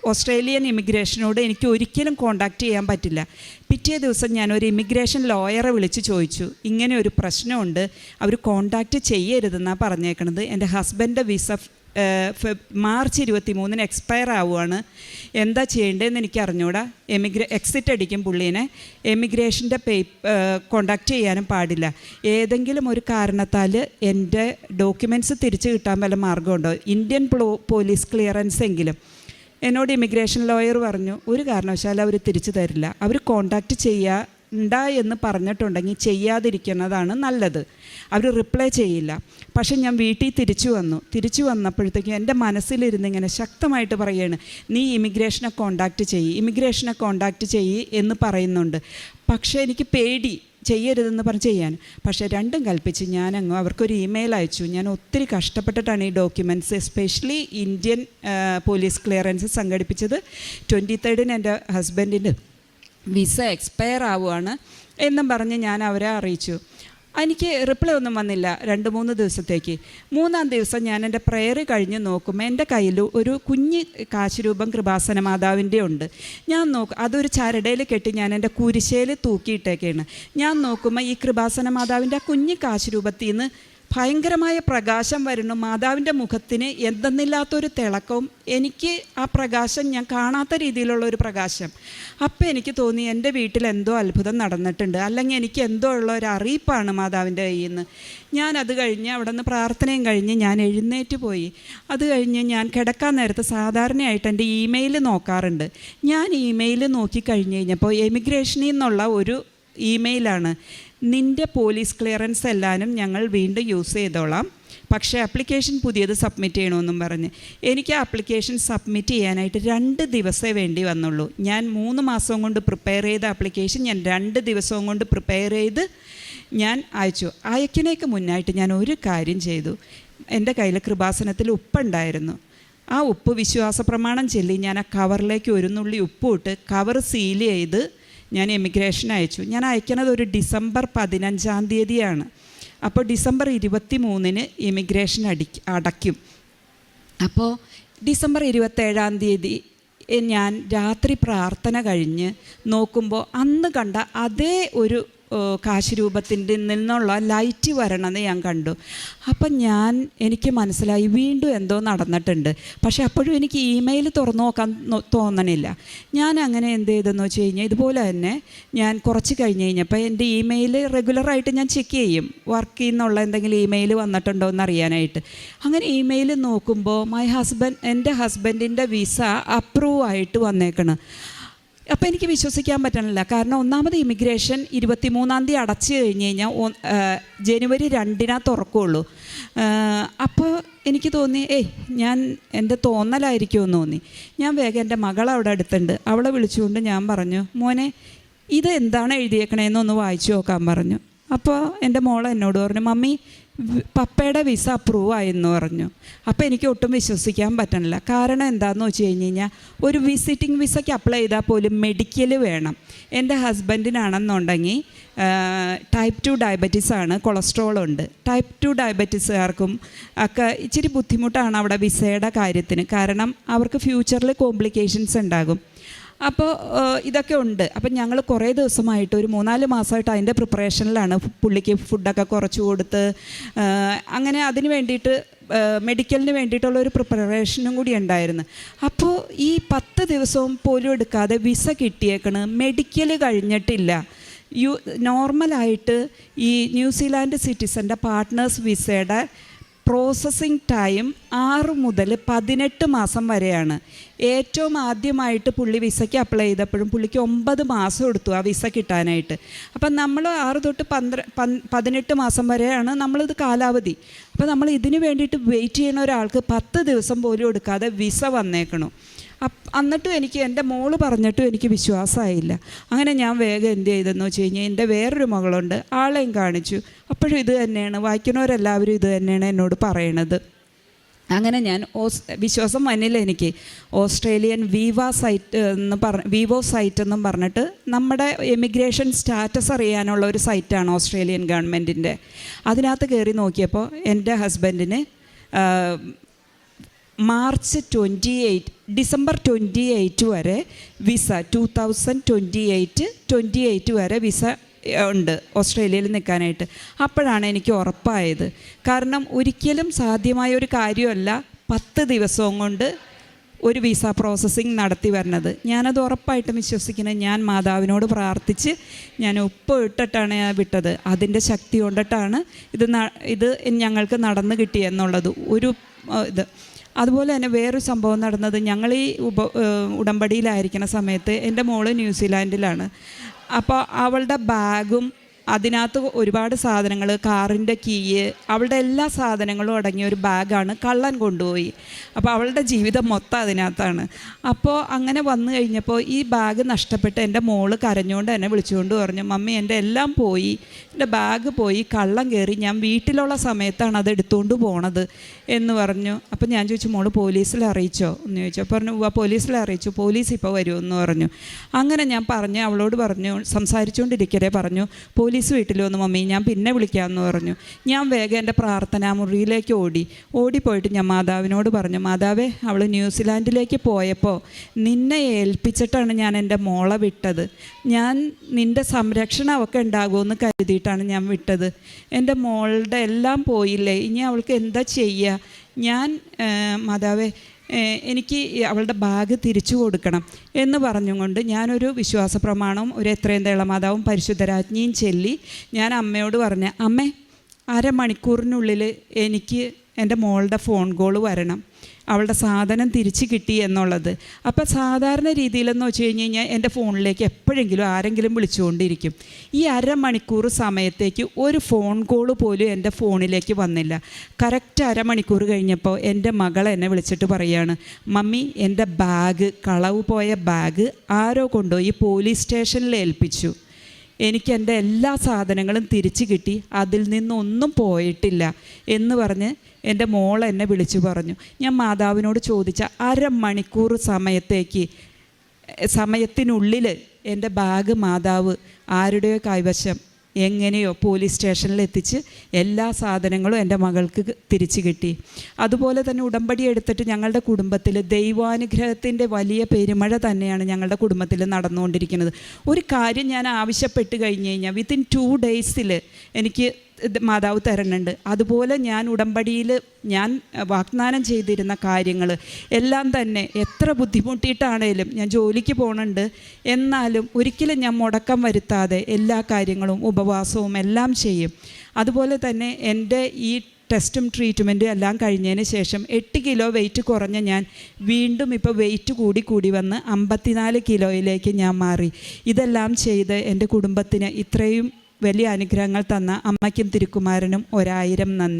ഓസ്ട്രേലിയൻ ഇമിഗ്രേഷനോട് എനിക്ക് ഒരിക്കലും കോണ്ടാക്ട് ചെയ്യാൻ പറ്റില്ല. പിറ്റേ ദിവസം ഞാൻ ഒരു ഇമിഗ്രേഷൻ ലോയറെ വിളിച്ച് ചോദിച്ചു. ഇങ്ങനെ ഒരു പ്രശ്നമുണ്ട്. അവർ കോണ്ടാക്ട് ചെയ്യരുതെന്നാണ് പറഞ്ഞേക്കണത്. എന്റെ ഹസ്ബൻഡിന്റെ വിസ മാർച്ച് ഇരുപത്തി മൂന്നിന് എക്സ്പയർ ആവുകയാണ് എന്താ ചെയ്യേണ്ടതെന്ന് എനിക്ക് അറിഞ്ഞൂടാ. എമിഗ്രേ എക്സിറ്റ് അടിക്കും പുള്ളീനെ. എമിഗ്രേഷന്റെ പേ കോണ്ടാക്ട് ചെയ്യാനും പാടില്ല. ഏതെങ്കിലും ഒരു കാരണത്താൽ എന്റെ ഡോക്യുമെന്റ്സ് തിരിച്ചു കിട്ടാൻ വല്ല മാർഗമുണ്ടോ ഇന്ത്യൻ പോലീസ് ക്ലിയറൻസ് എങ്കിലും. എന്നോട് ഇമിഗ്രേഷൻ ലോയർ പറഞ്ഞു ഒരു കാരണവശാലും അവർ തിരിച്ചു തരില്ല. അവർ കോണ്ടാക്റ്റ് ചെയ്യുക ഉണ്ട എന്ന് പറഞ്ഞിട്ടുണ്ടെങ്കിൽ ചെയ്യാതിരിക്കുന്നതാണ് നല്ലത്. അവർ റിപ്ലൈ ചെയ്യില്ല. പക്ഷെ ഞാൻ വീട്ടിൽ തിരിച്ചു വന്നു. തിരിച്ചു വന്നപ്പോഴത്തേക്കും എന്റെ മനസ്സിലിരുന്ന് ഇങ്ങനെ ശക്തമായിട്ട് പറയുകയാണ് നീ ഇമിഗ്രേഷനെ കോണ്ടാക്റ്റ് ചെയ്യ് ഇമിഗ്രേഷനെ കോണ്ടാക്റ്റ് ചെയ്യ് എന്ന് പറയുന്നുണ്ട്. പക്ഷേ എനിക്ക് പേടി. ചെയ്യരുതെന്ന് പറഞ്ഞ് ചെയ്യാൻ. പക്ഷേ രണ്ടും കൽപ്പിച്ച് ഞാനങ്ങ് അവർക്കൊരു ഇമെയിൽ അയച്ചു. ഞാൻ ഒത്തിരി കഷ്ടപ്പെട്ടിട്ടാണ് ഈ documents especially Indian police clearance സംഘടിപ്പിച്ചത്. ട്വന്റി തേർഡിന് എന്റെ ഹസ്ബൻഡിന്റെ വിസ എക്സ്പയർ ആവുകയാണ് എന്നും പറഞ്ഞ് ഞാൻ അവരെ അറിയിച്ചു. എനിക്ക് റിപ്ലൈ ഒന്നും വന്നില്ല രണ്ട് മൂന്ന് ദിവസത്തേക്ക്. മൂന്നാം ദിവസം ഞാൻ എന്റെ പ്രെയർ കഴിഞ്ഞ് നോക്കുമ്പോൾ എന്റെ കയ്യിൽ ഒരു കുഞ്ഞ് കാശുരൂപം കൃപാസന മാതാവിന്റെ ഉണ്ട്. ഞാൻ നോക്കും അതൊരു ചരടയിൽ കെട്ടി ഞാൻ എന്റെ കുരിശയിൽ തൂക്കിയിട്ടേക്കാണ്. ഞാൻ നോക്കുമ്പോൾ ഈ കൃപാസന മാതാവിന്റെ ആ കുഞ്ഞ് കാശുരൂപത്തിൽ നിന്ന് ഭയങ്കരമായ പ്രകാശം വരുന്നു. മാതാവിന്റെ മുഖത്തിന് എന്തെന്നില്ലാത്തൊരു തിളക്കവും എനിക്ക് ആ പ്രകാശം ഞാൻ കാണാത്ത രീതിയിലുള്ള ഒരു പ്രകാശം. അപ്പം എനിക്ക് തോന്നി എന്റെ വീട്ടിൽ എന്തോ അത്ഭുതം നടന്നിട്ടുണ്ട്. അല്ലെങ്കിൽ എനിക്ക് എന്തോ ഉള്ള ഒരു അറിയിപ്പാണ് മാതാവിന്റെ കയ്യിൽ നിന്ന് ഞാൻ അത് കഴിഞ്ഞ് അവിടെ നിന്ന് പ്രാർത്ഥനയും കഴിഞ്ഞ് ഞാൻ എഴുന്നേറ്റ് പോയി. അത് കഴിഞ്ഞ് ഞാൻ കിടക്കാൻ നേരത്ത് സാധാരണയായിട്ട് എന്റെ ഇമെയിൽ നോക്കാറുണ്ട്. ഞാൻ ഇമെയിൽ നോക്കി കഴിഞ്ഞ് കഴിഞ്ഞപ്പോൾ എമിഗ്രേഷനിൽ നിന്നുള്ള ഒരു ഇമെയിലാണ്. നിന്റെ പോലീസ് ക്ലിയറൻസ് എല്ലാനും ഞങ്ങൾ വീണ്ടും യൂസ് ചെയ്തോളാം. പക്ഷേ ആപ്ലിക്കേഷൻ പുതിയത് സബ്മിറ്റ് ചെയ്യണമെന്നും പറഞ്ഞ്. എനിക്ക് ആപ്ലിക്കേഷൻ സബ്മിറ്റ് ചെയ്യാനായിട്ട് രണ്ട് ദിവസമേ വേണ്ടി വന്നുള്ളൂ. ഞാൻ മൂന്ന് മാസം കൊണ്ട് പ്രിപ്പയർ ചെയ്ത ആപ്ലിക്കേഷൻ ഞാൻ രണ്ട് ദിവസവും കൊണ്ട് പ്രിപ്പയർ ചെയ്ത് ഞാൻ അയച്ചു. അയക്കിനേക്ക് മുന്നായിട്ട് ഞാൻ ഒരു കാര്യം ചെയ്തു. എന്റെ കയ്യിൽ കൃപാസനത്തിൽ ഉപ്പുണ്ടായിരുന്നു. ആ ഉപ്പ് വിശ്വാസ പ്രമാണം ചൊല്ലി ഞാൻ ആ കവറിലേക്ക് ഒരു നുള്ളി ഉപ്പ് ഇട്ട് കവർ സീൽ ചെയ്ത് ഞാൻ എമിഗ്രേഷൻ അയച്ചു. ഞാൻ അയക്കണത് ഒരു ഡിസംബർ പതിനഞ്ചാം തീയതിയാണ്. അപ്പോൾ ഡിസംബർ ഇരുപത്തി മൂന്നിന് ഇമിഗ്രേഷൻ അടി അടയ്ക്കും. അപ്പോൾ ഡിസംബർ ഇരുപത്തേഴാം തീയതി ഞാൻ രാത്രി പ്രാർത്ഥന കഴിഞ്ഞ് നോക്കുമ്പോൾ അന്ന് കണ്ട അതേ ഒരു കാശ് രൂപത്തിന്റെ നിന്നുള്ള ലൈറ്റ് വരണമെന്ന് ഞാൻ കണ്ടു. അപ്പം ഞാൻ എനിക്ക് മനസ്സിലായി വീണ്ടും എന്തോ നടന്നിട്ടുണ്ട്. പക്ഷേ അപ്പോഴും എനിക്ക് ഇമെയിൽ തുറന്നു നോക്കാൻ തോന്നണില്ല. ഞാൻ അങ്ങനെ എന്ത് ചെയ്തെന്ന് വെച്ച് കഴിഞ്ഞാൽ ഇതുപോലെ തന്നെ ഞാൻ കുറച്ച് കഴിഞ്ഞ് കഴിഞ്ഞപ്പോൾ എന്റെ ഇമെയിൽ റെഗുലറായിട്ട് ഞാൻ ചെക്ക് ചെയ്യും. വർക്കിൽ നിന്നുള്ള എന്തെങ്കിലും ഇമെയിൽ വന്നിട്ടുണ്ടോ എന്ന് അറിയാനായിട്ട് അങ്ങനെ ഇമെയിൽ നോക്കുമ്പോൾ മൈ ഹസ്ബൻഡ് എന്റെ ഹസ്ബൻഡിന്റെ വിസ അപ്രൂവ് ആയിട്ട് വന്നേക്കണം. അപ്പോൾ എനിക്ക് വിശ്വസിക്കാൻ പറ്റണില്ല. കാരണം ഒന്നാമത് ഇമിഗ്രേഷൻ ഇരുപത്തി മൂന്നാം തീയതി അടച്ചു കഴിഞ്ഞ് കഴിഞ്ഞാൽ ജനുവരി രണ്ടിനാ തുറക്കുള്ളൂ അപ്പോൾ എനിക്ക് തോന്നി ഏയ് ഞാൻ എന്റെ തോന്നലായിരിക്കുമെന്ന് തോന്നി. ഞാൻ വേഗം എന്റെ മകൾ അവിടെ അടുത്തുണ്ട്. അവളെ വിളിച്ചുകൊണ്ട് ഞാൻ പറഞ്ഞു മോനെ ഇത് എന്താണ് എഴുതിയേക്കണേന്നൊന്ന് വായിച്ചു നോക്കാൻ പറഞ്ഞു. അപ്പോൾ എന്റെ മോൾ എന്നോട് പറഞ്ഞു മമ്മി പപ്പയുടെ വിസ അപ്രൂവ് ആയെന്ന് പറഞ്ഞു. അപ്പോൾ എനിക്ക് ഒട്ടും വിശ്വസിക്കാൻ പറ്റണില്ല. കാരണം എന്താണെന്ന് വെച്ച് കഴിഞ്ഞ് കഴിഞ്ഞാൽ ഒരു വിസിറ്റിംഗ് വിസയ്ക്ക് അപ്ലൈ ചെയ്താൽ പോലും മെഡിക്കൽ വേണം. എന്റെ ഹസ്ബൻഡിനാണെന്നുണ്ടെങ്കിൽ ടൈപ്പ് ടു ഡയബറ്റീസ് ആണ് കൊളസ്ട്രോൾ ഉണ്ട്. ടൈപ്പ് ടു ഡയബറ്റീസുകാർക്കും ഒക്കെ ഇച്ചിരി ബുദ്ധിമുട്ടാണ് അവിടെ വിസയുടെ കാര്യത്തിന്. കാരണം അവർക്ക് ഫ്യൂച്ചറിൽ കോംപ്ലിക്കേഷൻസ് ഉണ്ടാകും. അപ്പോൾ ഇതൊക്കെ ഉണ്ട്. അപ്പം ഞങ്ങൾ കുറേ ദിവസമായിട്ട് ഒരു മൂന്നാൽ മാസമായിട്ട് അതിന്റെ പ്രിപ്പറേഷനിലാണ് പുള്ളിക്ക് ഫുഡൊക്കെ കുറച്ച് കൊടുത്ത് അങ്ങനെ അതിന് വേണ്ടിയിട്ട് മെഡിക്കലിന് വേണ്ടിയിട്ടുള്ള ഒരു പ്രിപ്പറേഷനും കൂടി ഉണ്ടായിരുന്നു. അപ്പോൾ ഈ പത്ത് ദിവസവും പോലും എടുക്കാതെ വിസ കിട്ടിയേക്കണ്. മെഡിക്കൽ കഴിഞ്ഞിട്ടില്ല. യു നോർമലായിട്ട് ഈ ന്യൂസിലാൻഡ് സിറ്റിസന്റെ പാർട്ട്നേഴ്സ് വിസയുടെ പ്രോസസ്സിംഗ് ടൈം ആറ് മുതൽ പതിനെട്ട് മാസം വരെയാണ്. ഏറ്റവും ആദ്യമായിട്ട് പുള്ളി വിസയ്ക്ക് അപ്ലൈ ചെയ്തപ്പോഴും പുള്ളിക്ക് ഒമ്പത് മാസം എടുത്തു ആ വിസ കിട്ടാനായിട്ട്. അപ്പം നമ്മൾ ആറ് തൊട്ട് പന്ത്ര പതിനെട്ട് മാസം വരെയാണ് നമ്മളിത് കാലാവധി. അപ്പം നമ്മൾ ഇതിന് വേണ്ടിയിട്ട് വെയിറ്റ് ചെയ്യുന്ന ഒരാൾക്ക് പത്ത് ദിവസം പോലും എടുക്കാതെ വിസ വന്നേക്കണു. എന്നിട്ടും എനിക്ക് എന്റെ മോൾ പറഞ്ഞിട്ടും എനിക്ക് വിശ്വാസമായില്ല. അങ്ങനെ ഞാൻ വേഗം എന്ത് ചെയ്തെന്ന് വെച്ച് കഴിഞ്ഞാൽ എന്റെ വേറൊരു മകളുണ്ട് ആളെയും കാണിച്ചു. അപ്പോഴും ഇത് തന്നെയാണ് വായിക്കുന്നവരെല്ലാവരും ഇത് തന്നെയാണ് എന്നോട് പറയണത്. അങ്ങനെ ഞാൻ ഓസ് വിശ്വാസം വന്നില്ല എനിക്ക്. ഓസ്ട്രേലിയൻ വിവ സൈറ്റ് എന്ന് പറ വിവോ സൈറ്റ് എന്നും പറഞ്ഞിട്ട് നമ്മുടെ എമിഗ്രേഷൻ സ്റ്റാറ്റസ് അറിയാനുള്ള ഒരു സൈറ്റാണ് ഓസ്ട്രേലിയൻ ഗവൺമെന്റിന്റെ. അതിനകത്ത് കയറി നോക്കിയപ്പോൾ എന്റെ ഹസ്ബൻഡിന് March twenty eight December twenty eight വരെ visa two thousand twenty eight twenty eight വരെ വിസ ഉണ്ട് ഓസ്ട്രേലിയയിൽ നിൽക്കാനായിട്ട്. അപ്പോഴാണ് എനിക്ക് ഉറപ്പായത്. കാരണം ഒരിക്കലും സാധ്യമായ ഒരു കാര്യമല്ല പത്ത് ദിവസവും കൊണ്ട് ഒരു വിസ പ്രോസസ്സിങ് നടത്തി വരുന്നത് ഞാനത് ഉറപ്പായിട്ടും വിശ്വസിക്കുന്നത് ഞാൻ മാതാവിനോട് പ്രാർത്ഥിച്ച് ഞാൻ ഉപ്പ് ഇട്ടിട്ടാണ് ഞാൻ വിട്ടത്. അതിന്റെ ശക്തി കൊണ്ടിട്ടാണ് ഇത് ഇത് ഞങ്ങൾക്ക് നടന്നു കിട്ടിയെന്നുള്ളത്. ഒരു ഇത് അതുപോലെ തന്നെ വേറൊരു സംഭവം നടന്നത് ഞങ്ങൾ ഈ ഉപ ഉടമ്പടിയിലായിരിക്കുന്ന സമയത്ത് എന്റെ മോൾ ന്യൂസിലാൻഡിലാണ്. അപ്പോൾ അവളുടെ ബാഗും അതിനകത്ത് ഒരുപാട് സാധനങ്ങൾ കാറിന്റെ കീയ് അവളുടെ എല്ലാ സാധനങ്ങളും അടങ്ങിയ ഒരു ബാഗാണ് കള്ളൻ കൊണ്ടുപോയി. അപ്പോൾ അവളുടെ ജീവിതം മൊത്തം അതിനകത്താണ്. അപ്പോൾ അങ്ങനെ വന്നു കഴിഞ്ഞപ്പോൾ ഈ ബാഗ് നഷ്ടപ്പെട്ട് എന്റെ മോൾ കരഞ്ഞുകൊണ്ട് എന്നെ വിളിച്ചുകൊണ്ട് പറഞ്ഞു മമ്മി എന്റെ എല്ലാം പോയി. എന്റെ ബാഗ് പോയി. കള്ളം കയറി ഞാൻ വീട്ടിലുള്ള സമയത്താണ് അത് എടുത്തുകൊണ്ട് പോണത്. എന്ന് പറഞ്ഞു. അപ്പോൾ ഞാൻ ചോദിച്ചു മോൾ പോലീസിൽ അറിയിച്ചോ? എന്ന് ചോദിച്ചു. അപ്പോൾ പറഞ്ഞു ഉവ്വ പോലീസിൽ അറിയിച്ചു. പോലീസ് ഇപ്പോൾ വരുമെന്ന് പറഞ്ഞു. അങ്ങനെ ഞാൻ പറഞ്ഞു അവളോട് പറഞ്ഞു സംസാരിച്ചുകൊണ്ടിരിക്കരെ പറഞ്ഞു. പോലീസ് വീട്ടിൽ വന്നു മമ്മി ഞാൻ പിന്നെ വിളിക്കാമെന്ന് പറഞ്ഞു. ഞാൻ വേഗം എന്റെ പ്രാർത്ഥനാ മുറിയിലേക്ക് ഓടി. ഓടിപ്പോയിട്ട് ഞാൻ മാതാവിനോട് പറഞ്ഞു മാതാവേ അവൾ ന്യൂസിലാൻഡിലേക്ക് പോയപ്പോൾ നിന്നെ ഏൽപ്പിച്ചിട്ടാണ് ഞാൻ എന്റെ മോളെ വിട്ടത്. ഞാൻ നിന്റെ സംരക്ഷണം അവൾക്ക് ഉണ്ടാകുമെന്ന് കരുതിയിട്ടാണ് ഞാൻ വിട്ടത്. എന്റെ മോളുടെ എല്ലാം പോയില്ലേ ഇനി അവൾക്ക് എന്താ ചെയ്യുക ഞാൻ മാതാവേ എനിക്ക് അവളുടെ ബാഗ് തിരിച്ചു കൊടുക്കണം എന്ന് പറഞ്ഞുകൊണ്ട് ഞാനൊരു വിശ്വാസ പ്രമാണവും ഒരു എത്രയും തേളമാതാവും പരിശുദ്ധരാജ്ഞിയും ചെല്ലി ഞാൻ അമ്മയോട് പറഞ്ഞ അമ്മേ അരമണിക്കൂറിനുള്ളിൽ എനിക്ക് എന്റെ മോളുടെ ഫോൺ കോൾ വരണം. അവളുടെ സാധനം തിരിച്ച് കിട്ടി എന്നുള്ളത്. അപ്പം സാധാരണ രീതിയിലെന്ന് വെച്ച് കഴിഞ്ഞ് കഴിഞ്ഞാൽ എന്റെ ഫോണിലേക്ക് എപ്പോഴെങ്കിലും ആരെങ്കിലും വിളിച്ചുകൊണ്ടിരിക്കും. ഈ അരമണിക്കൂർ സമയത്തേക്ക് ഒരു ഫോൺ കോൾ പോലും എന്റെ ഫോണിലേക്ക് വന്നില്ല. കറക്റ്റ് അരമണിക്കൂർ കഴിഞ്ഞപ്പോൾ എന്റെ മകൾ എന്നെ വിളിച്ചിട്ട് പറയാണ് മമ്മി എന്റെ ബാഗ് കളവ് പോയ ബാഗ് ആരോ കൊണ്ടുപോയി പോലീസ് സ്റ്റേഷനിൽ ഏൽപ്പിച്ചു. എനിക്ക് എന്റെ എല്ലാ സാധനങ്ങളും തിരിച്ചു കിട്ടി. അതിൽ നിന്നൊന്നും പോയിട്ടില്ല എന്ന് പറഞ്ഞ് എന്റെ മോൾ എന്നെ വിളിച്ചു പറഞ്ഞു. ഞാൻ മാതാവിനോട് ചോദിച്ച അരമണിക്കൂർ സമയത്തേക്ക് സമയത്തിനുള്ളിൽ എന്റെ ബാഗ് മാതാവ് ആരുടെയോ കൈവശം എങ്ങനെയോ പോലീസ് സ്റ്റേഷനിൽ എത്തിച്ച് എല്ലാ സാധനങ്ങളും എന്റെ മകൾക്ക് തിരിച്ചു കിട്ടി. അതുപോലെ തന്നെ ഉടമ്പടി എടുത്തിട്ട് ഞങ്ങളുടെ കുടുംബത്തിൽ ദൈവാനുഗ്രഹത്തിന്റെ വലിയ പെരുമഴ തന്നെയാണ് ഞങ്ങളുടെ കുടുംബത്തിൽ നടന്നുകൊണ്ടിരിക്കുന്നത്. ഒരു കാര്യം ഞാൻ ആവശ്യപ്പെട്ട് കഴിഞ്ഞ് കഴിഞ്ഞാൽ വിത്തിൻ ടു ഡേയ്സിൽ എനിക്ക് മാതാവ് തരണുണ്ട് അതുപോലെ ഞാൻ ഉടമ്പടിയിൽ ഞാൻ വാഗ്ദാനം ചെയ്തിരുന്ന കാര്യങ്ങൾ എല്ലാം തന്നെ എത്ര ബുദ്ധിമുട്ടിയിട്ടാണേലും ഞാൻ ജോലിക്ക് പോകണുണ്ട് എന്നാലും ഒരിക്കലും ഞാൻ മുടക്കം വരുത്താതെ എല്ലാ കാര്യങ്ങളും ഉപവാസവും എല്ലാം ചെയ്യും. അതുപോലെ തന്നെ എന്റെ ഈ ടെസ്റ്റും ട്രീറ്റ്മെന്റും എല്ലാം കഴിഞ്ഞതിന് ശേഷം എട്ട് കിലോ വെയിറ്റ് കുറഞ്ഞ ഞാൻ വീണ്ടും ഇപ്പോൾ വെയിറ്റ് കൂടി കൂടി വന്ന് അമ്പത്തിനാല് കിലോയിലേക്ക് ഞാൻ മാറി. ഇതെല്ലാം ചെയ്ത് എന്റെ കുടുംബത്തിന് ഇത്രയും വലിയ അനുഗ്രഹങ്ങൾ തന്ന അമ്മയ്ക്കും തിരുക്കുമാരനും ഒരായിരം നന്ദി.